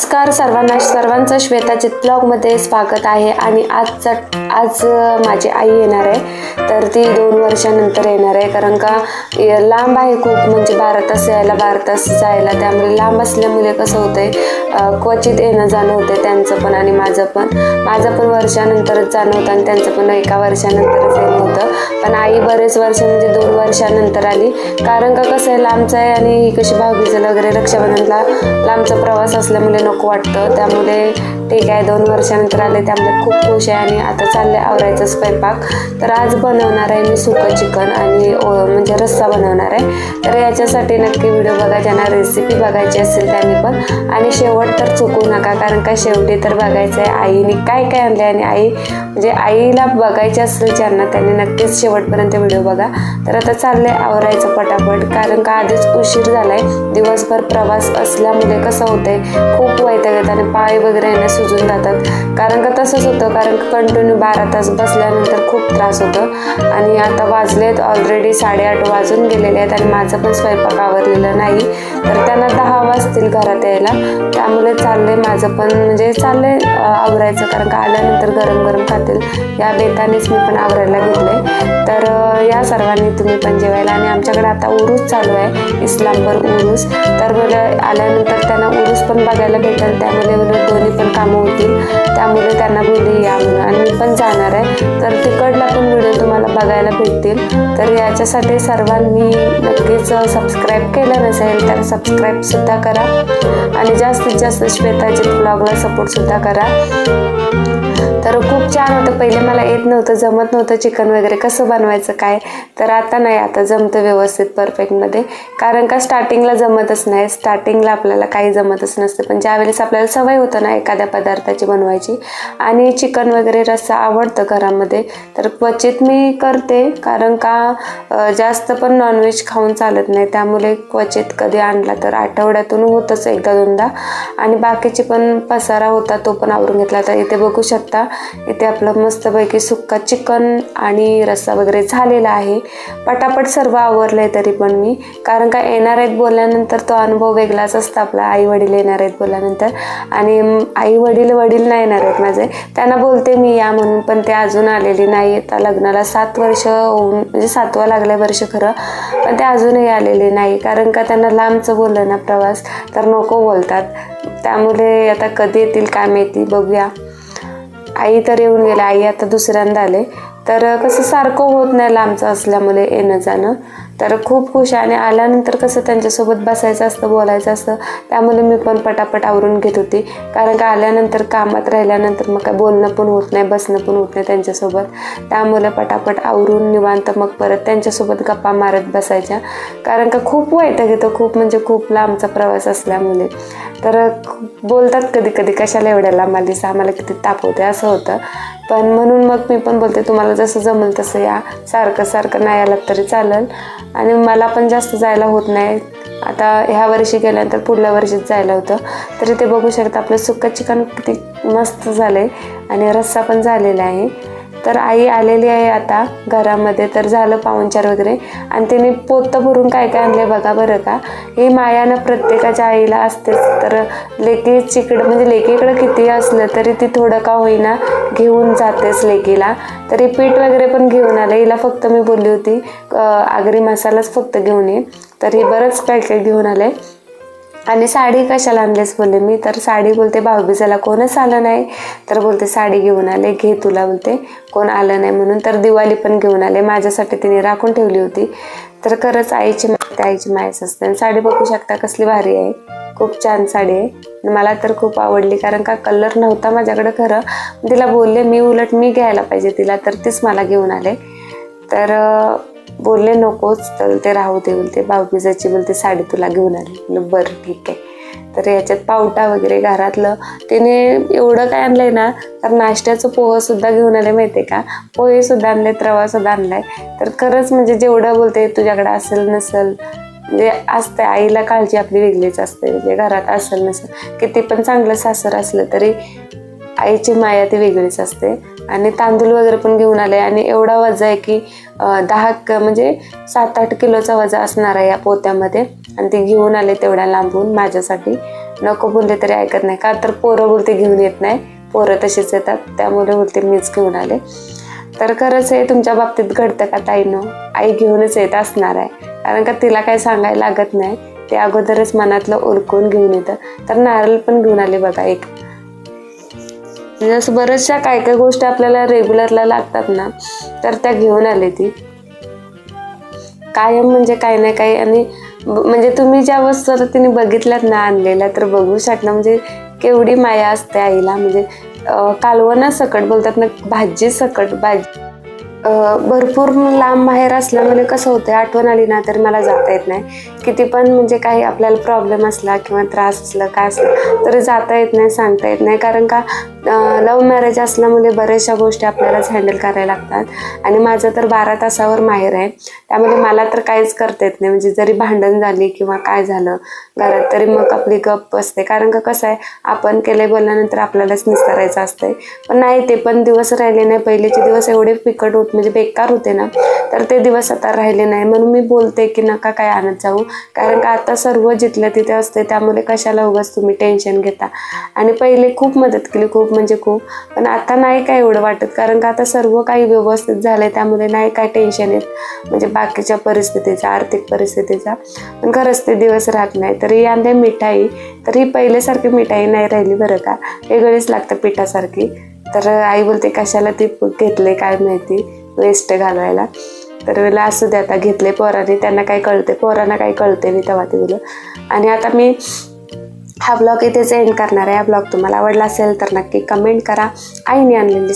नमस्कार सर्वांना सर्वांचं श्वेताचित ब्लॉगमध्ये स्वागत आहे आणि आजचा आज माझी आई येणार आहे. तर ती दोन वर्षानंतर येणार आहे कारण का लांब आहे खूप म्हणजे बारा तास यायला बारा तास जायला. त्यामुळे लांब असल्यामुळे कसं होतंय क्वचित येणं जाणं होते त्यांचं पण आणि माझं पण. माझं पण वर्षानंतरच जाणं होतं आणि त्यांचं पण एका वर्षानंतरच येणं होतं. पण आई बरेच वर्ष म्हणजे दोन वर्षानंतर आली. कारण का कसं आहे लांबचं आहे आणि कशी भाऊबीजेला वगैरे रक्षाबंधनला लांबचा प्रवास असल्यामुळे नको वाटतं. त्यामुळे ठीक आहे दोन वर्षानंतर आले त्यामुळे खूप खुश आहे आणि आता चालले आवरायचं स्वयंपाक. तर आज बनवणार आहे मी सुकं चिकन आणि ओ- म्हणजे रस्सा बनवणार आहे. तर याच्यासाठी नक्की व्हिडिओ बघा ज्यांना रेसिपी बघायची असेल त्यांनी पण. आणि शेवट तर चुकू नका कारण का शेवटी तर बघायचं आहे आईने काय काय आणले आणि आई म्हणजे आईला बघायचे असेल ज्यांना त्यांनी नक्कीच शेवटपर्यंत व्हिडिओ बघा. तर आता चाललंय आवरायचं पटापट कारण का आधीच उशीर आहे दिवसभर प्रवास असल्यामुळे कसं होतंय खूप वैताग येत आणि पाय वगैरे ना सुजून जातात. कारण का तसंच होतं कारण कंटिन्यू बारा तास बसल्यानंतर खूप त्रास होतो. आणि आता वाजलेत ऑलरेडी साडेआठ वाजून गेलेले आहेत आणि माझं पण स्वयंपाक आवरलेलं नाही. तर त्यांना दहा वाजतील घरात यायला. त्यामुळे चाललंय माझं पण म्हणजे चाललंय आवरायचं. कारण का आल्यानंतर गरम गरम खातील. या बेतानेच मी पण आवरायला घेतलं आहे सर्वांनी तुम्ही पण जेवायला. आणि आमच्याकडे आता उरूस चालू आहे इस्लामवर उरूस. तर मला आल्यानंतर त्यांना उरूस पण बघायला भेटेल. त्यामुळे दोन्ही पण कामं होतील. त्यामुळे त्यांना बोलू या म्हणून. आणि मी पण जाणार आहे. तर तिकडला पण व्हिडिओ तुम्हाला बघायला भेटतील. तर याच्यासाठी सर्वांनी नक्कीच सबस्क्राईब केलं नसेल तर सबस्क्राईबसुद्धा करा. आणि जास्तीत जास्त श्वेताचे ब्लॉगला सपोर्टसुद्धा करा. तर खूप छान होतं. पहिले मला येत नव्हतं जमत नव्हतं चिकन वगैरे. कसं बनवायचं काय? तर आता नाही आता जमतं व्यवस्थित परफेक्टमध्ये कारण का स्टार्टिंगला जमतच नाही. स्टार्टिंगला आपल्याला काही जमतच नसते. पण ज्यावेळेस आपल्याला सवय होतं ना एखाद्या पदार्थाची बनवायची आणि चिकन वगैरे रस्सा आवडतं घरामध्ये तर क्वचित मी करते. कारण का जास्त पण नॉनव्हेज खाऊन चालत नाही. त्यामुळे क्वचित कधी आणला तर आठवड्यातून होतच एकदा दोनदा. आणि बाकीची पण पसारा होता तो पण आवरून घेतला. तर इथे बघू शकता इथे आपलं मस्तपैकी सुक्का चिकन आणि रस्सा वगैरे झालेला आहे. पटापट सर्व आवरलं आहे तरी पण मी. कारण का येणार आहेत बोलल्यानंतर तो अनुभव वेगळाच असतो आपला. आई वडील येणार आहेत बोलल्यानंतर. आणि आई वडील वडील नाही येणार आहेत माझे. त्यांना बोलते मी या म्हणून पण ते अजून आलेले नाही आता लग्नाला सात वर्ष होऊन म्हणजे सातवा लागलं वर्ष खरं. पण ते अजूनही आलेले नाही. कारण का त्यांना लांबचं बोललं ना प्रवास तर नको बोलतात. त्यामुळे आता कधी येतील काय माहिती बघूया. आई तर येऊन गेल्या आई आता दुसऱ्यांदा आले. तर कसं सारखं होत नाही लांबचं असल्यामुळे येणं जाणं तर खूप खुश आहे. आणि आल्यानंतर कसं त्यांच्यासोबत बसायचं असतं बोलायचं असतं त्यामुळे मी पण पटापट आवरून घेत होती. कारण का आल्यानंतर कामात राहिल्यानंतर मग काय बोलणं पण होत नाही बसणं पण होत नाही त्यांच्यासोबत. त्यामुळे पटापट आवरून निवांत मग परत त्यांच्यासोबत गप्पा मारत बसायच्या. कारण का खूप वाईट घेतं खूप म्हणजे खूप लांबचा प्रवास असल्यामुळे. तर बोलतात कधी कधी कशाला एवढ्या लांब आलीस? आम्हाला किती ताप होते असं होतं. पण म्हणून मग मी पण बोलते तुम्हाला जसं जमेल तसं या. सारखं सारखं नाही आलं तरी चालेल. आणि मला पण जास्त जायला होत नाही. आता ह्या वर्षी गेल्यानंतर पुढल्या वर्षीच जायला होतं. तरी ते बघू शकता आपलं सुक्क चिकन किती मस्त झालं आहे आणि रस्सा पण झालेला आहे. तर आई आलेली आहे आता घरामध्ये तर झालं पाहुणचार वगैरे. आणि तिने पोतं भरून काय काय आणले बघा बरं का. ही मायानं प्रत्येकाच्या आईला असतेच तर लेकी चिकडं म्हणजे लेकीकडं किती असलं तरी ती थोडं का होईना घेऊन जातेच लेकीला. तरी पीठ वगैरे पण घेऊन आलं. हिला फक्त मी बोलली होती आगरी मसालाच फक्त घेऊन ये. तर हे बरंच काय काय घेऊन आले. आणि साडी कशाला आणलीस बोलले? मी तर साडी बोलते भाऊबीजाला कोणच आलं नाही. तर बोलते साडी घेऊन आले घे तुला बोलते. कोण आलं नाही म्हणून तर दिवाळी पण घेऊन आले. माझ्यासाठी तिने राखून ठेवली होती. तर खरंच आईची माहिती आईची मायस असते. आणि साडी बघू शकता कसली भारी आहे. खूप छान साडी आहे. मला तर खूप आवडली कारण का कलर नव्हता माझ्याकडे खरं. तिला बोलले मी उलट मी घ्यायला पाहिजे तिला तर तीच मला घेऊन आले. तर बोलले नकोच तर ते राहू दे बोलते. भाऊबीजाची बोलते साडी तुला घेऊन आली. बरं ठीक आहे. तर याच्यात पावटा वगैरे घरातलं तिने एवढं काय आणलंय ना तर नाश्त्याचं पोहंसुद्धा घेऊन आले माहितीये का? पोहेसुद्धा आणले रवासुद्धा आणला आणलाय. तर खरंच म्हणजे जेवढं बोलते तुझ्याकडे असेल नसेल म्हणजे असते आईला काळजी आपली वेगळीच असते म्हणजे घरात असेल नसेल. किती पण चांगलं सासर असलं तरी आईची माया ती वेगळीच असते. आणि तांदूळ वगैरे पण घेऊन आले. आणि एवढा वजा आहे की दहा क म्हणजे सात आठ किलोचा वजा असणार आहे या पोत्यामध्ये. आणि ते घेऊन आले तेवढ्या लांबून माझ्यासाठी. नको बोलले तरी ऐकत नाही. का तर पोरं बोलते घेऊन येत नाही. पोरं तशीच येतात. त्यामुळे बोलते मीच घेऊन आले. तर खरंच हे तुमच्या बाबतीत घडतं का ताईनं? आई घेऊनच येत असणार आहे. कारण का तिला काही सांगायला लागत नाही. ते अगोदरच मनातलं ओळखून घेऊन येतं. तर नारळ पण घेऊन आले बघा एक. म्हणजे असं बऱ्याचशा काय काय गोष्टी आपल्याला रेग्युलरला लागतात ना तर त्या घेऊन आले ती. कायम म्हणजे काही ना काही आणि ब- म्हणजे तुम्ही ज्या वस्तू आता तिने बघितल्यात ना आणलेल्या तर बघू शकता. म्हणजे केवढी माया असते आईला. म्हणजे कालवणा सकट बोलतात ना भाजी सकट भाजी. भरपूर लांब बाहेर असल्यामुळे कसं होतं आठवण आली ना तर मला जाता येत नाही. किती पण म्हणजे काही आपल्याला प्रॉब्लेम असला किंवा त्रास असला काय असला तरी जाता येत नाही सांगता येत नाही. कारण का लव्ह मॅरेज असल्यामुळे बऱ्याचशा गोष्टी आपल्यालाच हँडल करायला लागतात. आणि माझं तर बारा तासावर माहेर आहे. त्यामुळे मला तर काहीच करता येत नाही. म्हणजे जरी भांडण झाली किंवा काय झालं घरात तरी मग आपली गप असते. कारण का कसं आहे आपण केले बोलल्यानंतर आपल्यालाच निस्तारायचं असतंय. पण नाही ते पण दिवस राहिले नाही. पहिलेचे दिवस एवढे फिकट होत म्हणजे बेकार होते ना. तर ते दिवस आता राहिले नाही. म्हणून मी बोलते की नका काय आणत जाऊ. कारण का आता सर्व जिथलं तिथे असते त्यामुळे कशाला उगाच तुम्ही टेन्शन घेता. आणि पहिले खूप मदत केली खूप म्हणजे खूप. पण आता नाही काय एवढं वाटत कारण का आता सर्व काही व्यवस्थित झालं आहे त्यामुळे नाही काय टेन्शन येत. म्हणजे बाकीच्या परिस्थितीचा आर्थिक परिस्थितीचा. पण खरंच ते दिवस राहत नाही. तरी आणले मिठाई तर ही पहिल्यासारखी मिठाई नाही राहिली बरं का. वेगळीच लागतं पिठासारखी. तर आई बोलते कशाला ती घेतले काय माहिती? वेस्ट घालवायला. तर मला असू दे आता घेतले पोराने. त्यांना काय कळते पोरांना काय कळते मी तेव्हा ते बोल आणि आता मी हा ब्लॉग इथेच एंड करणार आहे. हा ब्लॉग तुम्हाला आवडला असेल तर नक्की कमेंट करा. आईने आणलेली